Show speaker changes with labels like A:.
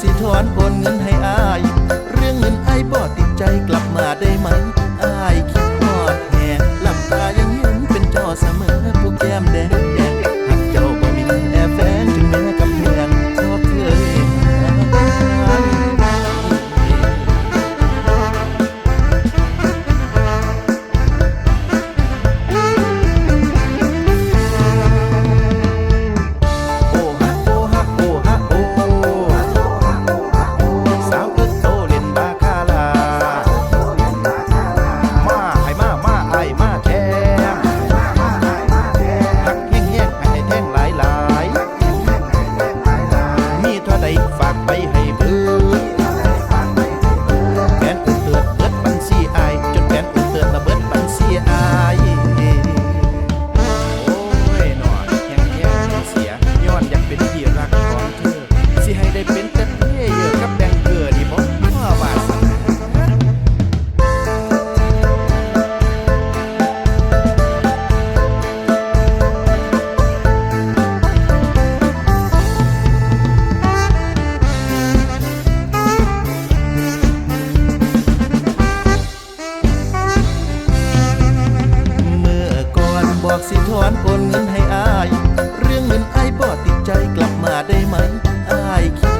A: สิถอนโอนเงินให้อาย เรื่องเงินไอ้บ่ติดใจกลับมาได้ไหม ส่ฝากไปให้เพื่อนตุ่นเตือนเบิดบัญซีอายจนแผนตุ่นเตือนระเบิดบัญซีอายโอ้ยหนอนแห้งแห้งเสียยอดอยากเป็นที่รักของเธอสิให้ได้เป็น สิถอนโอนเงินให้อาย เรื่องเงินอายบ่ติดใจกลับมาได้ไหมอายคิด